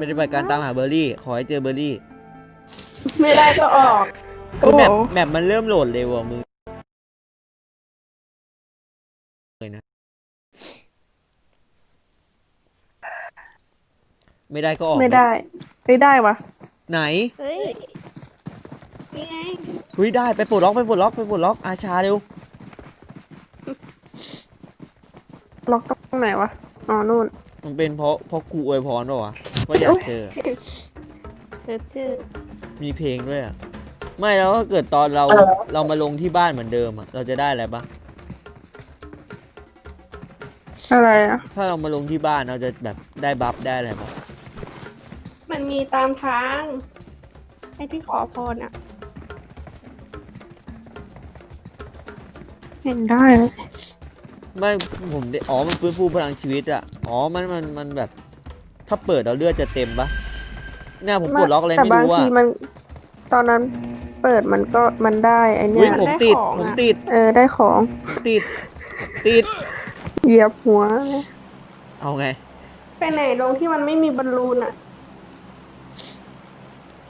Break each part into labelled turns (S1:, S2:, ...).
S1: ปฏิบัติการตามหาเบอร์รี่ ขอให้เจอเบอร์รี่
S2: ไม่ได้ก็ออก
S1: คือแมป
S2: โอ้โห
S1: แมปมันเริ่มโหลดเร็วอะมึงเลยนะ ไม่ได้ก็ออก
S2: ไม่ได้ไม่ได้วะ
S1: ไหน
S2: เฮ้ยนี่ไง
S1: เฮ้ยได้ไปปลดล็อกไปปลดล็อกไปปลดล็อกอาชาเร็ว
S2: ล็อกตรงไหนวะอ๋อนู่น
S1: มันเป็นเพราะเพราะกูอวยพรเปล่าวะว่าอยากเจอ
S2: เดี๋ยวชื่อ
S1: มีเพลงด้วยอะ ไม่แล้วถ้าเกิดตอนเราเรามาลงที่บ้านเหมือนเดิมอะ เราจะได้อะไรปะ
S2: อะไรอะ
S1: ถ้าเรามาลงที่บ้านเราจะแบบได้บัฟได้อะไรปะ
S2: มันมีตามทางไอ้ที่ขอพรอะ เห็นได้เลย
S1: ไม่ผมได้อ๋อมันฟื้นฟูพลังชีวิตอะอ๋อมันมันมันแบบ ถ้าเปิดเราเลือดจะเต็มปะเนี่ยผมปลดล็อกอะไร
S2: แต่
S1: ไม่
S2: บาง
S1: รู้อะ
S2: ทีมัน ตอนนั้นเปิดมันก็มันได้ไอเนี่
S1: อุ้ย
S2: ย
S1: ผมติด
S2: ของ
S1: ผม
S2: อะ
S1: ติด
S2: เออได้ของ
S1: ผมติด ติด
S2: เหยียบหัวเลย
S1: เอาไง
S2: ไปไหนตรงที่มันไม่มีบอลลูนอะ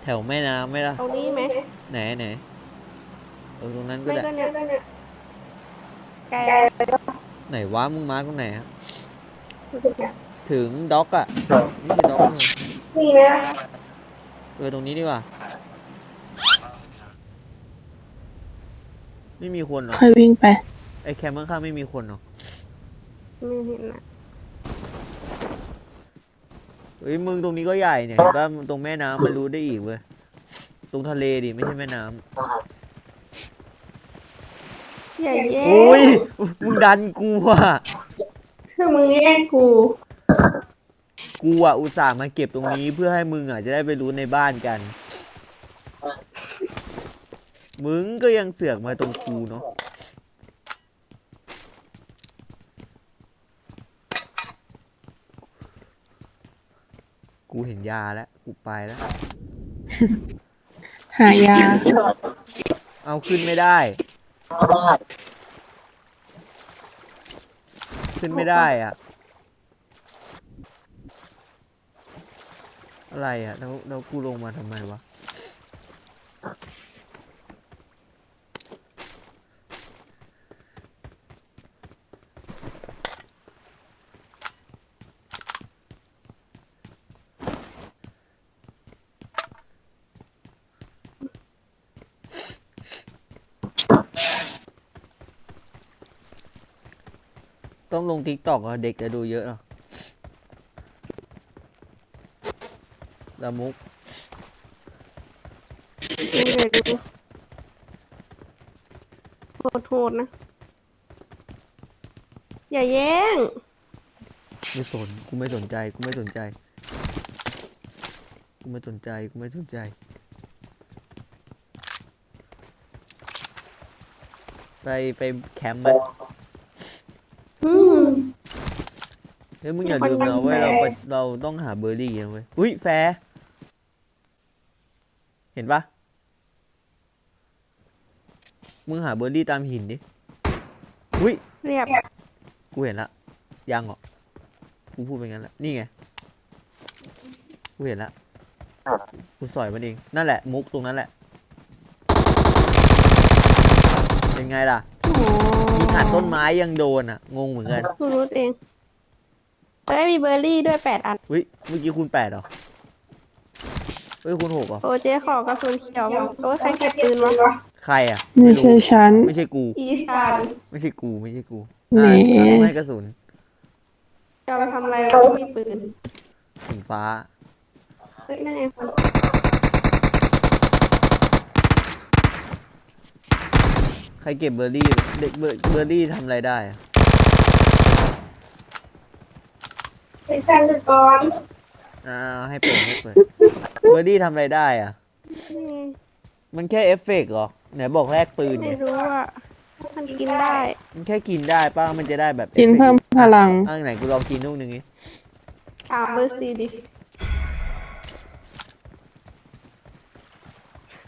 S1: แถวแม่น้ำไหม่ล่ะ
S2: ตรงนี้ไหม
S1: ไหนไหนเออตรงนั้นก็
S2: ไม่
S1: ได้
S2: ก็เนี่ยไกล
S1: ไหนวะมึงมาร์กตรงไหนอะถึงด็อกอะไม่ใช่ด็อกนี่
S2: นี่ไหม
S1: เออตรงนี้ดีกว่า ไม่มีคนเหรอ
S2: ค่อยวิ่งไป
S1: ไอแคมป์ข้างๆไม่มีคนเหรอ
S2: ไม่เห็นอะ
S1: เฮ้ยมึงตรงนี้ก็ใหญ่เนี่ยเห็นป่ะตรงแม่น้ำมันรู้ได้อีกเว้ยตรงทะเลดิไม่ใช่แม่น้ำ
S2: อย่าแย่ง
S1: โอ้ยมึงดันกูอะ
S2: คือมึงแย่งกู
S1: กูอะอุตส่าห์มาเก็บตรงนี้เพื่อให้มึงอะจะได้ไปรู้ในบ้านกัน มึงก็ยังเสือกมาตรงกูเนาะกูเห็นยาแล้วกูไปแล้ว
S2: หายา
S1: เอาขึ้นไม่ได้ ขึ้นไม่ได้อะ อะไรอะแล้วแล้วกูลงมาทำไมวะ ต้องลงทิกตอกอะเด็กจะดูเยอะเหรอละมุก
S2: โหดโหดๆนะ อย่าแย่ง
S1: ไม่สนกูไม่สนใจกูไม่สนใจกูไม่สนใจกูไม่สนใจ ไปไปแคมป์ไหม
S2: อืม
S1: เฮ้ยมึงอย่า
S2: มีคน
S1: ลืมนะเว้ย
S2: ดั
S1: เรา
S2: งแฟร์
S1: ไปเราต้องหาเบอร์รี่นะเว้ยอุ้ยแฟร์เห็นปะมึงหาเบอร์รี่ตามหินดิอุ้ย
S2: เรียบ
S1: กูเห็นละยังเหรอกูพูดไปงั้นละนี่ไงกูเห็นละกูสอยมันเองนั่นแหละ มุกตรงนั้นแหละเป็นไงล่ะ
S2: โอ้โห
S1: ยิงอัดต้นไม้ยังโดนอะ งงเหมือนกัน
S2: กูรู้เอง จะได้มีเบอร์รี่ด้วยแปดอัน
S1: อุ้ยเมื่อกี้คุณแปดเหรอเฮ้ยคุณหกเหรอ
S2: โอเจ๊ขอกระสุนเขียวมาโอ้ยใครเก็บปืนวะ
S1: ใครอะ
S3: ไม่ใช่ฉัน
S1: ไม่ใช่กู
S2: อีสาน
S1: ไม่ใช่กู ไม่ใช่กู
S3: แหม
S1: อะอะต้องให้กระสุน
S2: จะเอาไปทำอะไรเราไม่มีปืน
S1: ถึงฟ้า
S2: เฮ้ยนั่นไงคน
S1: ใครเก็บเบอร์รี่เด็กเบอร์เบอร์รี่ทำอะไรได้อะ
S2: ไปสั่งดูก่อน
S1: อ่าให้เปิดให้เปิดเบอร์รี่ทำอะไรได้อะ
S2: นี่ไง
S1: มันแค่เอฟเฟกต์เหรอไหนบอกแลกปืน
S2: ไม่
S1: ไง
S2: รู้ว่ามันกินได้
S1: มันแค่กินได้ป่ะมันจะได้แบบ
S3: กิน
S1: อฟฟกต์
S3: เพิ่มพลัง
S1: อะไหนกูลองกินลูกหนึ่งนี้
S2: ถามเบอร์ซีดิ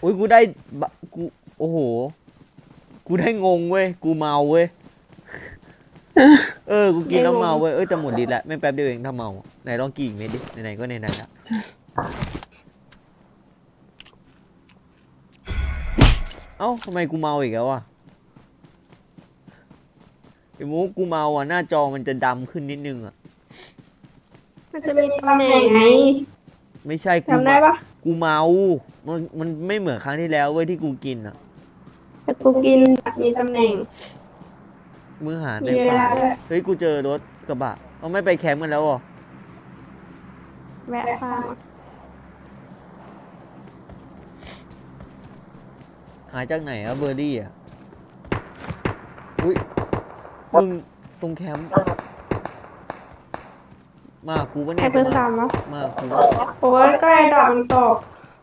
S1: อุ้ยกูได้บะกูโอ้โห กูได้งงเว้ยกูเมาเว้ย เออ กูกินแล้วเมาเว้ย เอ้ยแต่หมดดีแล้วไม่งแป๊บเดียวเองถ้าเมา ไหนลองกินอีกเม็ดดิ ไหนๆก็ไหนๆแล้วเอ้าทำไมกูเมาอีกแล้วอะไอ้มุกกูเมาอะ หน้าจอมันจะดำขึ้นนิดนึงอะ
S2: มันจะมีตำแหน่งไง
S1: ไม่ใช่กู
S2: จำได้
S1: เมา
S2: ปะ
S1: กูเมา มันมันไม่เหมือนครั้งที่แล้วเว้ยที่กูกินอะ
S2: แต่กูกินมีตำแหน่ง
S1: มือหา
S2: มี
S1: ใน
S2: เว
S1: ป่า
S2: ลาด้วย
S1: เฮ้ยกูเจอรถกระบะเอาไม่ไปแคมป์กันแล้วเหรอ
S2: แวะฟาร์ม
S1: หายจากไหนอะเบอร์ดี้อะอุ้ยมึงตรงแคมป์มากูปะ
S2: ใคร
S1: เนี่ย
S2: เพิ่งทำวะ
S1: มากู
S2: โอ้ยใกล้ดอกมันตก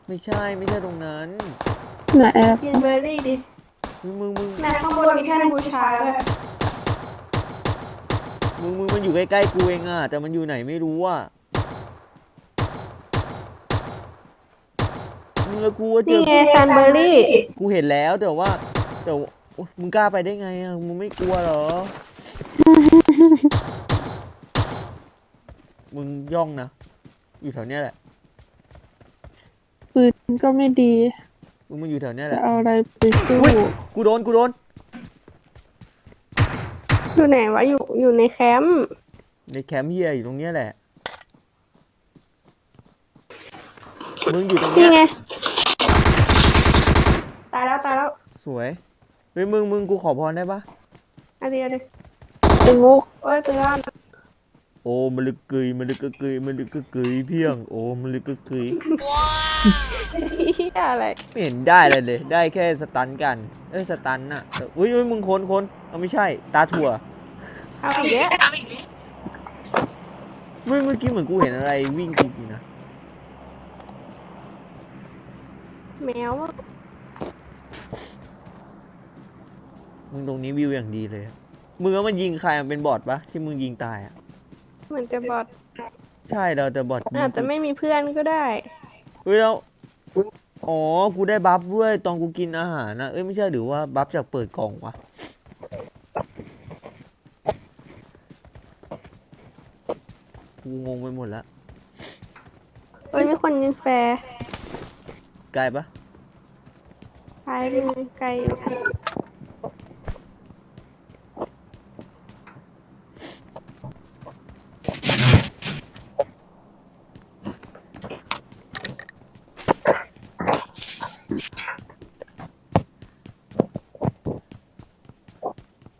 S1: ไม่ใช่ไม่ใช่ตรงนั้น
S3: ไหนแอป
S2: กินเบอร์รี่ดิ
S1: มึงมึงมึง
S2: แม่ข้างบนมีแท่นบูชาด้วย
S1: มึงมึงมันอยู่ใกล้ๆกูเองอะแต่มันอยู่ไหนไม่รู้อะมึงแล้วกูว่าเจ
S2: นี่
S1: อ
S2: ไงแซนเบอร์รี่
S1: กูเห็นแล้วแต่ว่าแต่ว่าโอ๊ยมึงกล้าไปได้ไงอะมึงไม่กลัวเหรอ มึงย่องนะอยู่แถวเนี้ยแหละ
S3: ปืนก็ไม่ดี
S1: มึงมันอยู่แถวเนี้ยแห
S3: จะ
S1: ละ
S3: เอาอะไรไปสู้
S1: อุ๊ย กูโดนกูโดน
S2: อยู่ไหนวะอยู่อยู่ในแคมป์
S1: ในแคมป์เฮียอยู่ตรงเนี้ยแหละ มึงอยู่ตรง
S2: นี่
S1: เนี้ย
S2: ไง ตายแล้วตายแล้ว
S1: สวยเฮ้ยมึงมึงกูขอพรได้ปะ
S2: อันเดียวเลย
S3: ไอ้มุก
S2: โอ้ยเตือน
S1: โอ้มันลึกกึยมันลึกกึกกึยมันลึกกึกกึยเพียงโอ้มันลึกกึกกึย
S2: เฮียอะไร
S1: ไม่เห็นได้เลยเลย ได้แค่สตันกัน เอ้ยสตันน่ะแต่อุ้ยอุ้ยมึงคนคนเอาไม่ใช่ ตาถั่ว
S2: เอาอีกแล้ว
S1: เมื่อเมื่อกี้เหมือนกูเห็นอะไรวิ่งกูกินนะ
S2: แมวอะ
S1: มึงตรงนี้วิวอย่างดีเลยอะมึงว่ามันยิงใครมันเป็นบอทปะที่มึงยิงตายอะ
S2: เหมือนจะบอด
S1: ใช่เราแต่บอทยิง
S2: อาจจะ
S1: กู
S2: ไม่มีเพื่อนก็ได้
S1: เฮ้ยแล้วอ๋อ กูได้บัฟด้วยตอนกูกินอาหารนะ เอ้ยไม่ใช่หรือว่าบัฟจากเปิดกล่องวะ กูงงไปหมดแล้ว
S2: เฮ้ยมีคนยิงแฟร์
S1: ไกลปะ
S2: ตายไปเลยไกลอยู่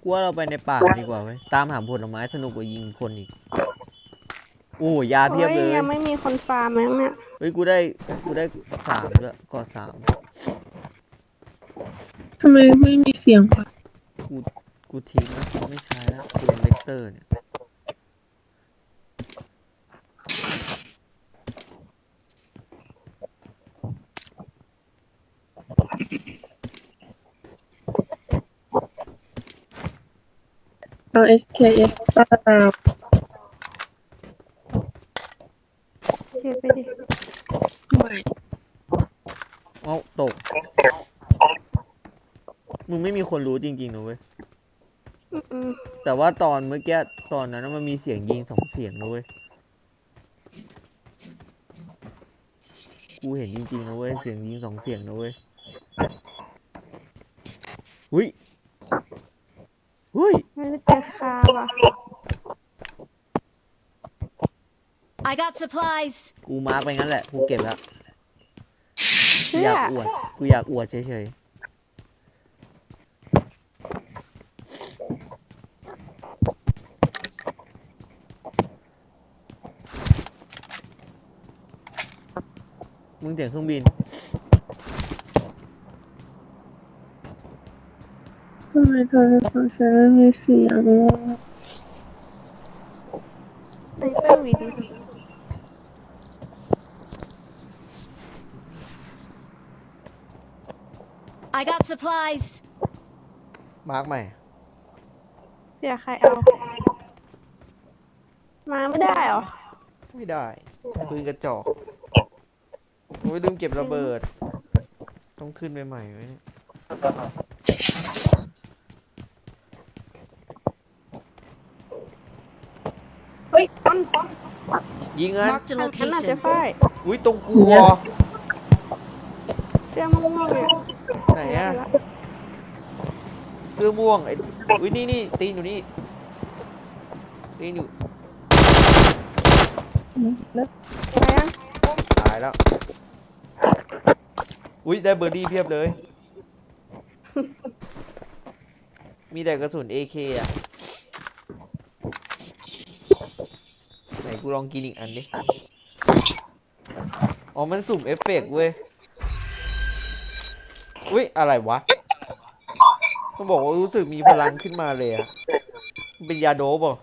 S1: กูว่าเราไปในป่าดีกว่าเว้ยตามหาผลไม้สนุกกว่ายิงคนอีก โอ้ยาเพียบ
S2: โอ้
S1: เลย
S2: ยังไม่มีคนฟาร์มมั้งเนี่ย
S1: เฮ้ย กูได้ กูได้สามด้วยกอดสาม
S3: ทำไมไม่มีเสียงวะ
S1: กู กูทิ้งแล้วกูไม่ใช้แล้วปืนเล็กเตอร์เนี่ย
S3: เอา SKS เปล่า
S2: เก็บไปดิ
S3: ไม่
S1: เอาตก มึงไม่มีคนรู้จริงๆนะเว้ย
S2: อืม
S1: แต่ว่าตอนเมื่อกี้ตอนนั้นนะมันมีเสียงยิงสองเสียงนะเว้ย กูเห็นจริงๆนะเว้ยเสียงยิงสองเสียงนะเว้ยหุยหุย
S2: ๆไม่ได้เจอคาว่ะ
S4: I got supplies.
S1: กูมาร์กไปงั้นแหละกูเก็บแล้ว
S2: เพื่
S1: อ
S2: อ
S1: ยากอวดกูอยากอวดเฉยๆมึงเสียงเครื่องบิน
S3: ทำไมโทรศัพท์ฉันไม่มีเสียงวะ
S2: ไซเปอร์วิน
S4: I got supplies.
S1: มาร์กใหม่
S2: เสียใครเอา มาไม่ได้หรอ
S1: ไม่ได้ปืนกระจอกโอ้ยลืมเก็บระเบิด ต้องขึ้นไปใหม่ไว้เลยเฮ้ยต้น
S4: ต้น
S2: ยิงงั้นอันนั้นอาจจะไฟโอุ้
S1: ยตรงกูวอ
S2: เจ้าม่วงๆเนี่ย
S1: ไหนอะเสื้อม่วงไอ้อุ้ยนี่นี่ตีนอยู่นี่ตีนอยู่
S3: แล้ว
S2: อะไรอะ
S1: ตายแล้วอุ้ยได้เบอร์ดี้เพียบเลย มีแต่กระสุน AK อะไหนกูลองกินอีกอันดิ อ๋อ มันสุ่มเอฟเฟกต์เว้ย อุ้ยอะไรวะต้องบอกว่ารู้สึกมีพลังขึ้นมาเลยอะเป็นยาโดบเหรอ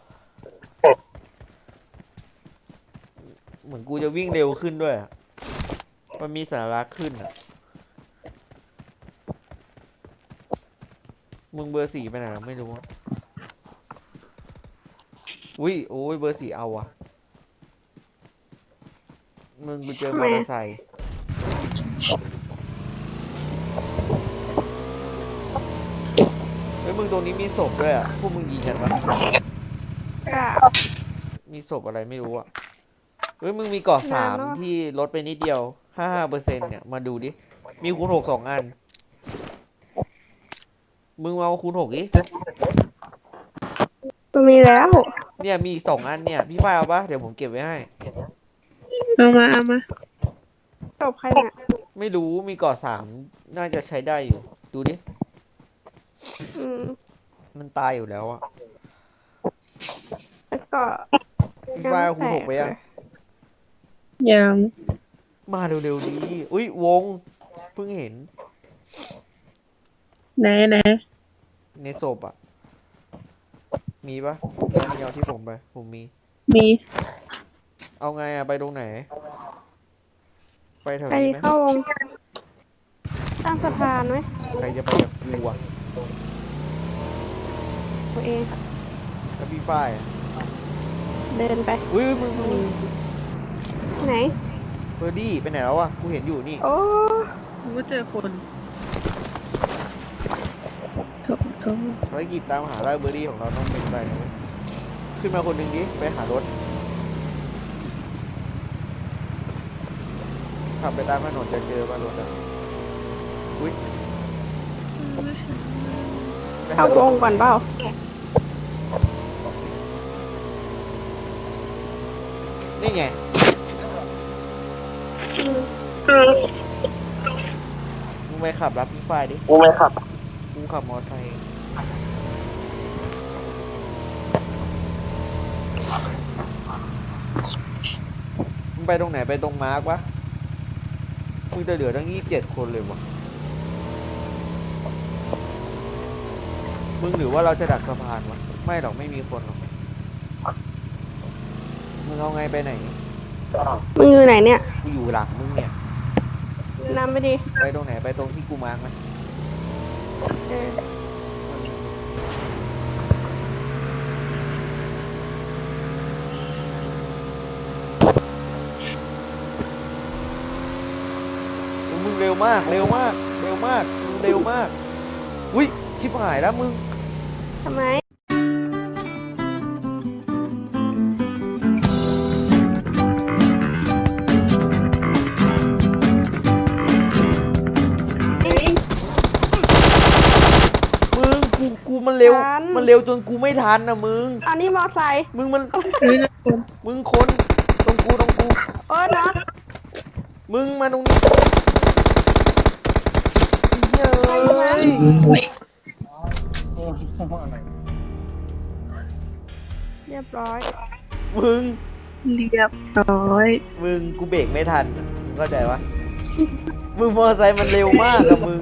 S1: เหมือนกูจะวิ่งเร็วขึ้นด้วยอะมันมีสาระขึ้นอะมึงเบอร์สี่ไปไหนแล้วไม่รู้อะอุ้ยโอ้ยเบอร์สี่เอาอะมึงกูเจอมอเตอร์ไซค์เฮ้ย มึงตรงนี้มีศพด้วยอะพวกมึงยิงกันปะ
S2: กราบ
S1: มีศพอะไรไม่รู้อะ เฮ้ยมึงมีเกาะสาม
S2: นานแล้ว
S1: ที่ลดไปนิดเดียวห้าห้าเปอร์เซ็นเนี่ยมาดูดิ มีคูณหกสองอัน มึงมาเอาคูณหกดิ
S2: มันมีแล้ว
S1: เนี่ยมีอีกสองอันเนี่ย พี่ฝ้ายเอาปะเดี๋ยวผมเก็บไว้ให้
S3: เอามาเอามา
S2: ตบใครเนี่ย
S1: ไม่รู้มีเกาะสามน่าจะใช้ได้อยู่ ดูดิ
S2: อืม
S1: มันตายอยู่แล้วอะ
S2: แล้วก็
S1: พี่ฝ้ายเอาคูณหกไปยัง
S3: ยัง
S1: มาเร็วๆดีอุ้ยวง เพิ่งเห็น
S3: ไหนไหน
S1: ในศพอะ มีปะมีเอาที่ผมไป ผมมี
S3: มี
S1: เอาไงอะไปตรงไหน ไปแถว
S2: ไป
S1: นี้ไหม
S2: เข้าวงตั้งสะพานไหม
S1: ใครจะไปกับกูอะ
S2: ตัวเอง
S1: แล้วพี่ฝ้ายอะ
S2: เดินไป
S1: อุ้ยมึงมึงมึง
S2: ไหน
S1: เบอร์ดี้ไปไหนแล้วอะกูเห็นอยู่นี่
S2: โอ้
S3: กูก็เจอคนโถโถ
S1: ภารกิจตามหาล่าเบอร์ดี้ของเราต้องเป็นไปนะเว้ยขึ้นมาคนหนึ่งดิไปหารถขับไปตามถนนจะเจอป่ะรถอะอุ้ยไปหา
S2: เข้าวงก่อนเปล่า
S1: นี่ไง
S2: อืม
S1: มึงไปขับรับพี่ฝ้ายดิ
S5: กูไม่ขับ
S1: กูขับมอเตอร์ไซค์ มึงไปตรงไหนไปตรงมาร์กวะ มึงจะเหลือตั้งยี่สิบเจ็ดคนเลยวะ มึงหรือว่าเราจะดักสะพานวะไม่หรอกไม่มีคนหรอกมึงเอาไงไปไหน
S2: มึงอยู่ไหนเนี่ย
S1: กูอยู่หลังมึงเนี่ย
S2: นำไปดิ
S1: ไปตรงไหนไปตรงที่กูมาร์กไหม
S2: เออ
S1: มึงเร็วมาก เร็วมาก เร็วมากมึงเร็วมากอุ้ยชิบหายแล้วมึง
S2: ทำไม
S1: มึงกูกูมันเร็ว
S2: ทัน
S1: มันเร็วจนกูไม่ทันนะมึง
S2: อันนี้มอไซค์
S1: มึงมัน
S3: เฮ้ยนะคน
S1: มึงคนตรงกูตรงกู
S2: โอ้ยน็อต
S1: มึงมาตรงนี้เย้ ย
S2: เรียบร้อย
S1: มึง
S3: เรียบร้อย
S1: มึงกูเบรกไม่ทันอะมึงเข้าใจปะมึงมอเตอร์ไซค์มันเร็วมากอะมึง